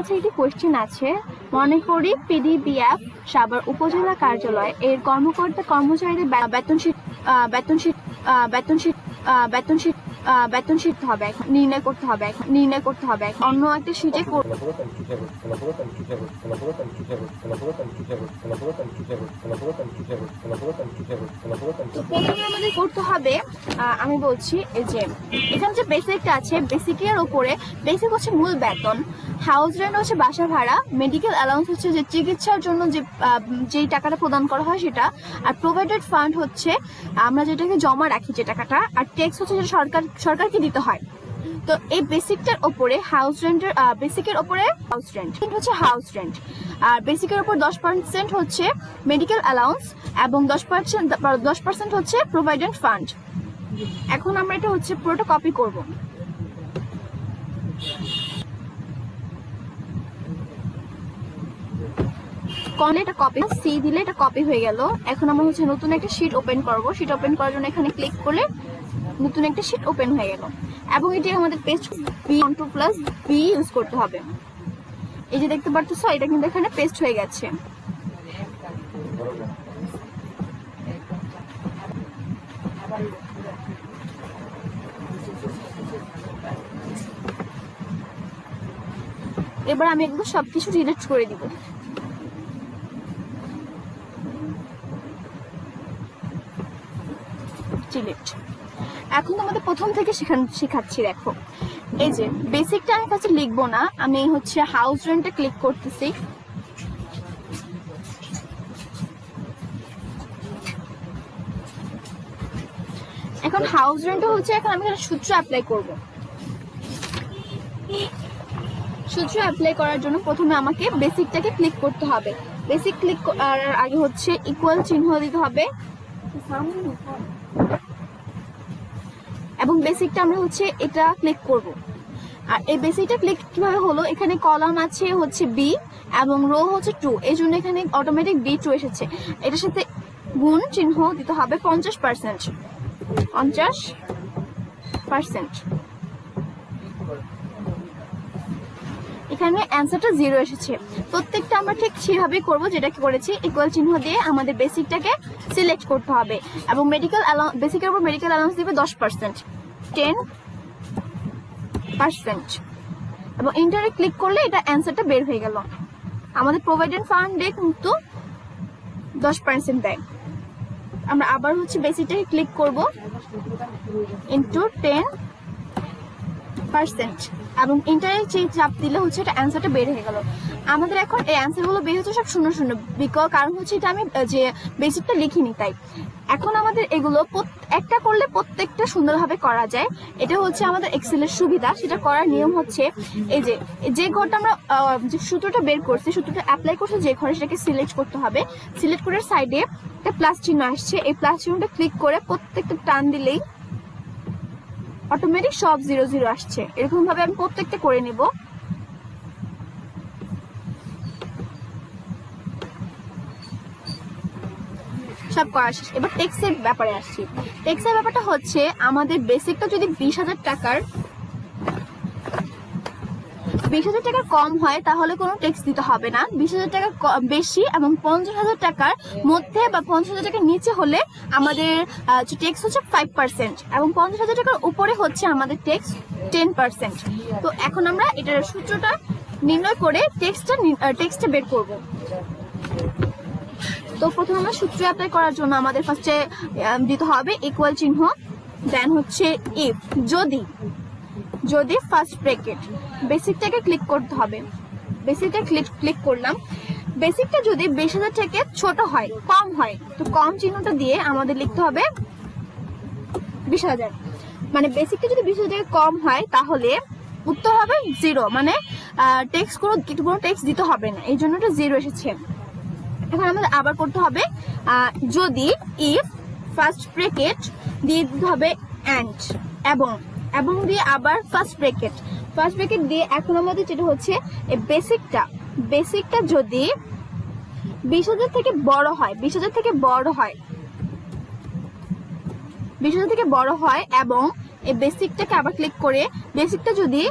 কাছে একটি কোয়েশ্চেন আছে। মনে করি পিডিবিএফ সাভার উপজেলা কার্যালয় এর কর্মকর্তা কর্মচারীদের বেতন শীত বেতন শীত বেতন বেতন বেতন শীট হবে এখন নির্ণয় করতে হবে এখন নির্ণয় করতে হবে। এখন অন্য একটা কর- প্রথমে আমাদের করতে হবে আমি বলছি, এই যে, এখানে যে বেসিকটা আছে বেসিকের উপরে বেসিক হচ্ছে মূল বেতন হাউস রেন্ট হচ্ছে বাসা ভাড়া মেডিকেল অ্যালাউন্স হচ্ছে যে চিকিৎসার জন্য যে যেই টাকাটা প্রদান করা হয় সেটা, আর প্রোভাইডেড ফান্ড হচ্ছে, আমরা যেটাকে জমা রাখি যে টাকাটা, আর ট্যাক্স হচ্ছে যেটা সরকার সরকারকে দিতে হয়। তো এই বেসিকটার ওপরে হাউস রেন্টের বেসিকের ওপরে হাউস রেন্ট হচ্ছে হাউস রেন্ট আর বেসিকের ওপর দশ পার্সেন্ট হচ্ছে মেডিকেল অ্যালাউন্স এবং দশ পার্সেন্ট দশ পার্সেন্ট হচ্ছে প্রোভাইডেন্ট ফান্ড এখন আমরা এটা হচ্ছে পুরোটা কপি করব। কনে এটা কপি সি দিলে এটা কপি হয়ে গেল। এখন আমরা হচ্ছে নতুন একটা শিট ওপেন করব। শিট ওপেন করার জন্য এখানে ক্লিক করলে নতুন একটা শিট ওপেন হয়ে গেল। এবং এটি আমাদের paste B one two plus B use করতে হবে। এই যে দেখতে পাচ্ছ এটা কিন্তু এখানে পেস্ট হয়ে গেছে। এবার আমি এগুলো সবকিছু ডিলিট করে দিব। ডিলিট এখন তোমাদের প্রথম থেকে শেখান শেখাচ্ছি, দেখো। এই যে বেসিকটা আমি কাছে লিখব না, আমি হচ্ছে হাউস রেন্টে ক্লিক করতেছি। এখন হাউস রেন্ট হচ্ছে, এখন আমি সূত্র অ্যাপ্লাই করব। সূত্র অ্যাপ্লাই করার জন্য প্রথমে আমাকে বেসিকটাকে ক্লিক করতে হবে। বেসিক ক্লিক করার আগে হচ্ছে ইকুয়াল চিহ্ন দিতে হবে। এবং বেসিকটা আমরা হচ্ছে এটা ক্লিক করব। আর এই বেসিকটা ক্লিক কীভাবে হলো? এখানে কলাম আছে হচ্ছে বি এবং রো হচ্ছে টু এই জন্য এখানে অটোমেটিক বি টু এসেছে। এটার সাথে গুণ চিহ্ন দিতে হবে পঞ্চাশ পার্সেন্ট পঞ্চাশ পার্সেন্ট এখানে অ্যান্সারটা জিরো এসেছে। প্রত্যেকটা আমরা ঠিক সেভাবে করব যেটা কি করেছি ইকুয়াল চিহ্ন দিয়ে আমাদের বেসিকটাকে সিলেক্ট করতে হবে। এবং মেডিকেল বেসিকের উপর মেডিকেল অ্যালাউন্স দিবে দশ পার্সেন্ট টেন পার্সেন্ট এবং ইন্টারে ক্লিক করলে এটা অ্যান্সারটা বের হয়ে গেল। আমাদের প্রোভাইডেন্ট ফান্ডে কিন্তু দশ পার্সেন্ট দেয়। আমরা আবার হচ্ছে বেসিকটাকে ক্লিক করব ইন্টু টেন পার্সেন্ট এবং ইন্টারের যে চাপ দিলে হচ্ছে এটা অ্যান্সারটা বের হয়ে গেল। আমাদের এখন এই অ্যান্সারগুলো বের হচ্ছে সব শূন্য শূন্য বিকজ কারণ হচ্ছে এটা আমি যে বেসিকটা লিখিনি তাই। এখন আমাদের এগুলো একটা করলে প্রত্যেকটা সুন্দরভাবে করা যায়। এটা হচ্ছে আমাদের এক্সেলের সুবিধা। সেটা করার নিয়ম হচ্ছে এই যে যে ঘরটা আমরা যে সূত্রটা বের করছি, সূত্রটা অ্যাপ্লাই করছে যে ঘরে সেটাকে সিলেক্ট করতে হবে। সিলেক্ট করার সাইডে একটা প্লাস চিহ্ন আসছে। এই প্লাস চিহ্নটা ক্লিক করে প্রত্যেকটা টান দিলেই অটোমেটিক সব জিরো জিরো আসছে। এরকম ভাবে আমি প্রত্যেকটা করে নিব। সব করা শেষ। এবার টেক্সের ব্যাপারে আসছি। টেক্সের ব্যাপারটা হচ্ছে, আমাদের বেসিকটা যদি বিশ হাজার টাকার বিশ হাজার টাকা কম হয়, তাহলে কোনো ট্যাক্স দিতে হবে না। বিশ হাজার টাকা বেশি এবং পঞ্চাশ হাজার টাকার মধ্যে বা পঞ্চাশ হাজার টাকার নিচে হলে আমাদের ট্যাক্স হচ্ছে ফাইভ পার্সেন্ট এবং পঞ্চাশ হাজার টাকার উপরে হচ্ছে আমাদের ট্যাক্স টেন পার্সেন্ট তো এখন আমরা এটার সূত্রটা নির্ণয় করে টেক্সটটা টেক্সটটা বের করব। তো প্রথমে আমরা সূত্র অ্যাপ্লাই করার জন্য আমাদের ফার্স্টে দিতে হবে ইকুয়াল চিহ্ন দেন হচ্ছে ইফ যদি যদি ফার্স্ট ব্রেকেট বেসিকটাকে ক্লিক করতে হবে। বেসিকটা ক্লিক ক্লিক করলাম। বেসিকটা যদি বিশ হাজার থেকে ছোট হয়, কম হয়, তো কম চিহ্নটা দিয়ে আমাদের লিখতে হবে বিশ হাজার। মানে বেসিকটা যদি বিশ হাজার কম হয়, তাহলে উত্তর হবে জিরো মানে টেক্স কোনো কোনো টেক্স দিতে হবে না। এই জন্য এটা জিরো এসেছে। এখন আমাদের আবার করতে হবে যদি ইফ ফার্স্ট ব্রেকেট দিয়ে দিতে হবে অ্যান্ড এবং এবং দিয়ে আবার ফার্স্ট ব্রেকেট ফার্স্ট ব্রেকেট দিয়ে এখন আমাদের যেটা হচ্ছে, এই বেসিকটা বেসিকটা যদি বিশ হাজার থেকে বড় হয়, বিশ হাজার থেকে বড় হয়, বিশ হাজার থেকে বড় হয় এবং এই বেসিকটাকে আবার ক্লিক করে বেসিকটা যদি